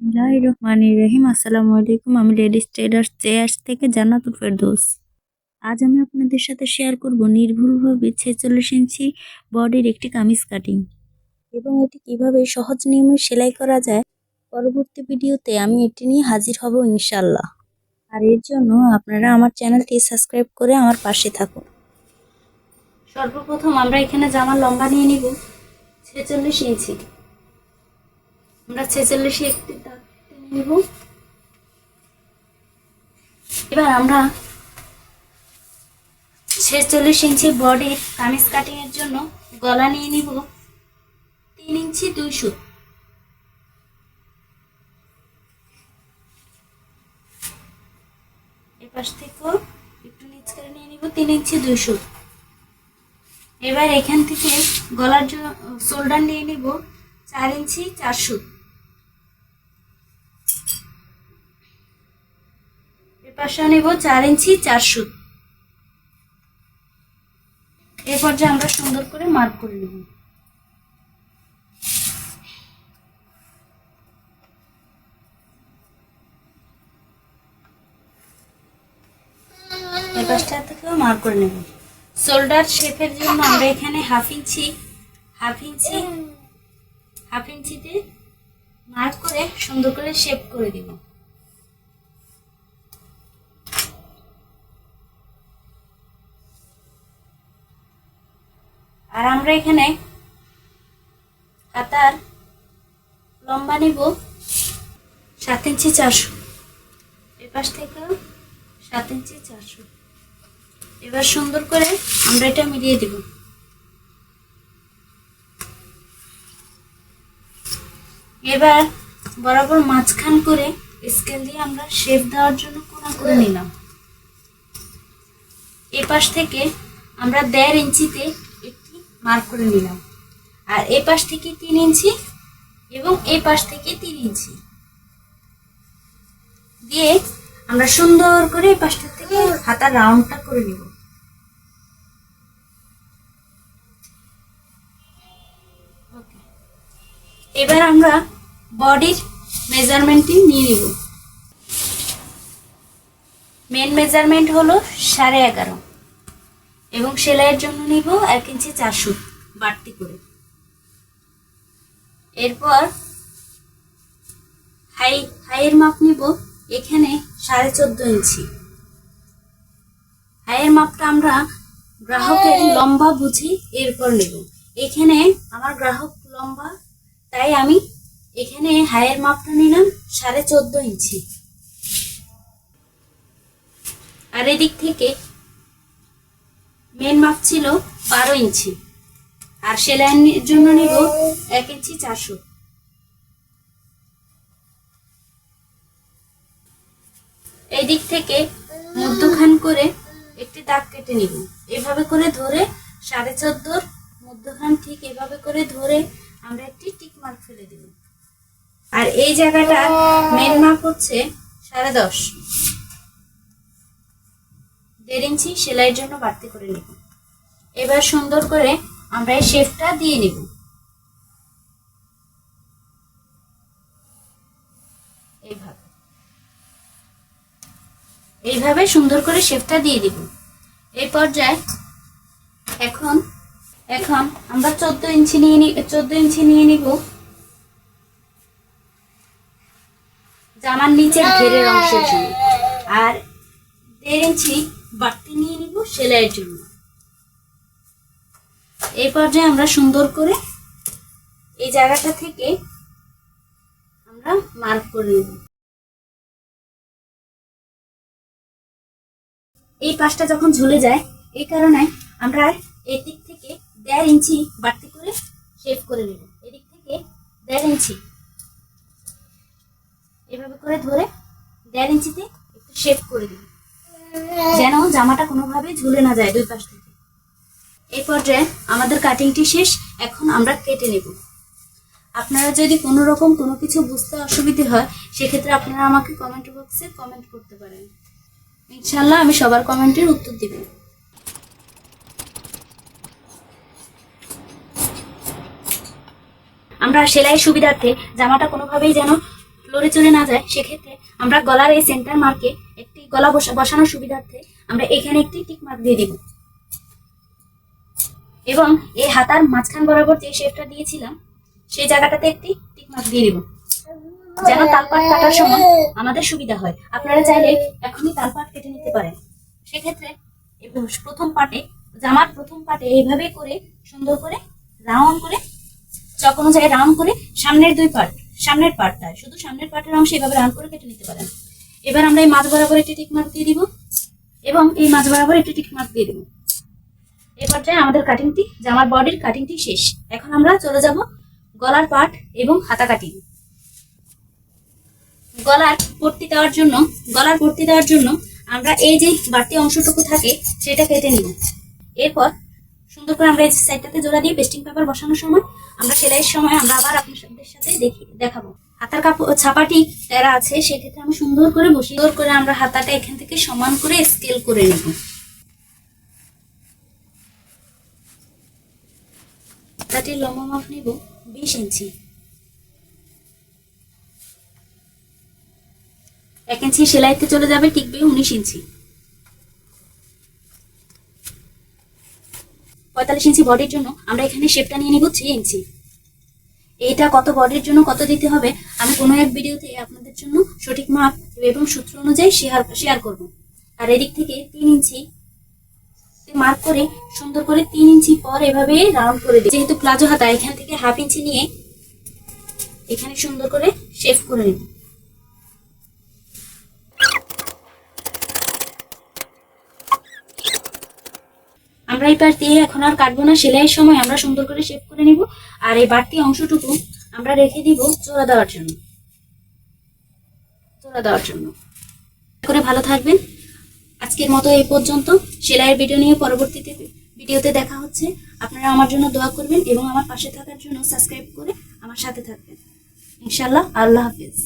বিসমিল্লাহির রহমানির রহিম। আসসালামু আলাইকুম, আমি লেডিস ট্রেডার্স থেকে আজ আমি আপনাদের সাথে শেয়ার নির্ভুলভাবে ছেচল্লিশ ইঞ্চি বডির একটি কামিজ কাটিং। এবং এটি কীভাবে সহজ নিয়মে সেলাই করা যায়, পরবর্তী ভিডিওতে আমি এটি নিয়ে হাজির হব ইনশাল্লাহ আর এর জন্য আপনারা আমার চ্যানেলটি সাবস্ক্রাইব করে আমার পাশে থাকুন। সর্বপ্রথম আমরা এখানে জামার লম্বা নিয়ে নিব, ছেচল্লিশ ইঞ্চি। আমরা ছেচল্লিশে একটি দাগ টেনে নিব। এবার আমরা ছেচল্লিশ ইঞ্চি বডির কামিজ কাটিং এর জন্য গলা নিয়ে নিব। তিন ইঞ্চি দুই সুত। এপাশ থেকেও একটু নিচ করে নিয়ে নিব, তিন ইঞ্চি দুই সুত। এবার এখান থেকে গলার জন্য, শোল্ডার নিয়ে নিব চার ইঞ্চি চার সুত। এপাশে নেব, চার ইঞ্চি, চার সুত। এ পর্যায়ে আমরা সুন্দর করে মার্ক করে নেব। এই মার্ক করে নেব। শোল্ডার শেপের জন্য আমরা এখানে half inch half inch half ইঞ্চিতে মার্ক করে সুন্দর করে শেপ করে দিব। আর আমরা এখানে হাতার লম্বা নিব, সাত ইঞ্চি চারশো। এপাশ থেকে সাত ইঞ্চি চারশো। এবার সুন্দর করে আমরা এটা মিলিয়ে দিব। এবার বরাবর মাঝখান করে স্কেল দিয়ে আমরা শেপ দেওয়ার জন্য কোনা করে নিলাম। এপাশ থেকে আমরা দেড় ইঞ্চিতে মার্ক করে নিলাম। আর এ পাশ থেকে তিন ইঞ্চি এবং এ পাশ থেকে তিন ইঞ্চি। দিয়ে আমরা সুন্দর করে এই পাশটা থেকে হাতার রাউন্ডটা করে নিব। এবার আমরা বডির মেজারমেন্টটি নিয়ে নিব। মেন মেজারমেন্ট হলো সাড়ে এগারো। এবং সেলাইয়ের জন্য নিব এক ইঞ্চি চারশো বাড়তি করে। এরপর হাই হাইয়ের মাপ নিব এখানে সাড়ে চোদ্দ ইঞ্চি। হাইয়ের মাপটা আমরা গ্রাহকের লম্বা বুঝি এরপর নেব। এখানে আমার গ্রাহক লম্বা তাই আমি এখানে হাইয়ের মাপটা নিলাম সাড়ে চোদ্দ ইঞ্চি। আর এদিক থেকে মেন মাপ ছিল বারো ইঞ্চি। আর সেলাইয়ের জন্য নিব এক ইঞ্চি চারশো। এই দিক থেকে মধ্যখান করে একটি দাগ কেটে নিব। এভাবে করে ধরে সাড়ে চোদ্দোর মধ্যখান ঠিক এভাবে করে ধরে আমরা একটি টিক মার্ক ফেলে দিব। আর এই জায়গাটা মেন মাপ হচ্ছে সাড়ে দশ। দেড় ইঞ্চি সেলাইয়ের জন্য বাড়তি করে নিব। এবার সুন্দর করে আমরা এই শেপটা দিয়ে নিব। এইভাবে। এইভাবে সুন্দর করে শেপটা দিয়ে দিব এই পর্যায়ে এখন এখন আমরা চোদ্দ ইঞ্চি নিয়ে চোদ্দ ইঞ্চি নিয়ে নিব। জামার নিচের ঘেরের অংশের জন্য। আর দেড় ইঞ্চি বাড়তি নিয়ে নিব সেলাইয়ের জন্য। এই পর্যায়ে আমরা সুন্দর করে এই জায়গাটা থেকে আমরা মার্ক করে নেব। এই পাশটা যখন ঝুলে যায়, এই কারণে আমরা এই দিক থেকে দেড় ইঞ্চি বাড়তি করে শেপ করে নেব। এদিক থেকে দেড় ইঞ্চি। এভাবে করে ধরে দেড় ইঞ্চিতে একটু শেপ করে দিই যেন জামাটা কোনোভাবে ঝুলে না যায় দুই পাশ থেকে। এই পর্যায়ে আমাদের কাটিংটি শেষ, এখন আমরা কেটে নেব। আপনারা যদি কোনো রকম কোনো কিছু বুঝতে অসুবিধে হয়, সেক্ষেত্রে আপনারা আমাকে কমেন্ট বক্সে কমেন্ট করতে পারেন। ইনশাল্লাহ আমি সবার কমেন্টের উত্তর দিব। আমরা সেলাই সুবিধার্থে জামাটা কোনোভাবেই যেন ফ্লোরে চলে না যায়, সেক্ষেত্রে আমরা গলার এই সেন্টার মার্কে বসা, বসানোর সুবিধার্থে আমরা এখানে একটি টিক মার্ক দিয়ে দিব। এবং এই হাতার মাঝখান বরাবর যে শেপটা দিয়েছিলাম, সেই জায়গাটাতে একটি টিক মার্ক দিয়ে দিব। যেন তালপাট কাটার সময় আমাদের সুবিধা হয়। আপনারা চাইলে এখনই তালপাট কেটে নিতে পারেন। সেক্ষেত্রে প্রথম পাটে, জামার প্রথম পাটে এইভাবে করে সুন্দর করে রাউন্ড করে চক অনুযায়ী রাউন্ড করে সামনের দুই পার্ট সামনের পার্টটা শুধু সামনের পার্টের অংশ এভাবে রাউন্ড করে কেটে নিতে পারেন। এবার আমরা এই মাঝ বরাবর একটি টিক মার্ক দিয়ে দিব এবং এই মাঝ বরাবর একটি টিক মার্ক দিয়ে দিব। এই পর্যায়ে আমাদের কাটিংটি জামার বডির কাটিংটি শেষ। এখন আমরা চলে যাব গলার পার্ট এবং হাতা কাটিং গলার পট্টি দেওয়ার জন্য, গলার পট্টি দেওয়ার জন্য আমরা এই যে বাড়তি অংশটুকু থাকে, সেটা কেটে নিব। এরপর সুন্দর করে আমরা এই সাইডটাতে জোড়া দিয়ে পেস্টিং পেপার বসানোর সময়, আমরা সেলাইয়ের সময় আমরা আবার আপনাদের সাথে দেখি দেখাবো। হাতার কাপড়, ছাপাটি তেরা আছে, সেক্ষেত্রে আমি সুন্দর করে বসি সুন্দর করে আমরা হাতাটা এখান থেকে সমান করে স্কেল করে নেব। হাতাটির লম্বা মাপ নেব বিশ ইঞ্চি। এক ইঞ্চি সেলাইতে চলে যাবে টিকবে উনিশ ইঞ্চি। পঁয়তাল্লিশ ইঞ্চি বডির জন্য আমরা এখানে শেপটা নিয়ে নিব থ্রি ইঞ্চি। এইটা কত বডির জন্য কত দিতে হবে, আমি কোনো এক ভিডিওতে আপনাদের জন্য সঠিক মাপ এবং সূত্র অনুযায়ী শেয়ার শেয়ার করব। আর এদিক থেকে তিন ইঞ্চি মার্ক করে সুন্দর করে তিন ইঞ্চি পর এভাবে রাউন্ড করে দিই। যেহেতু প্লাজো হাতা এখান থেকে হাফ ইঞ্চি নিয়ে এখানে সুন্দর করে শেভ করে নেব। আমরা এই পাশ দিয়ে এখন আর কাটবো না, সেলাইয়ের সময় আমরা সুন্দর করে শেপ করে নিব, আর এই বাড়তি অংশটুকু আমরা রেখে দিব চোরা দেওয়ার জন্য। চোরা দেওয়ার জন্য। করে ভালো থাকবেন। আজকের মতো এই পর্যন্ত। সেলাইয়ের ভিডিও নিয়ে পরবর্তীতে ভিডিওতে দেখা হচ্ছে। আপনারা আমার জন্য দোয়া করবেন এবং আমার পাশে থাকার জন্য সাবস্ক্রাইব করে আমার সাথে থাকবেন। ইনশাল্লাহ আল্লাহ হাফিজ।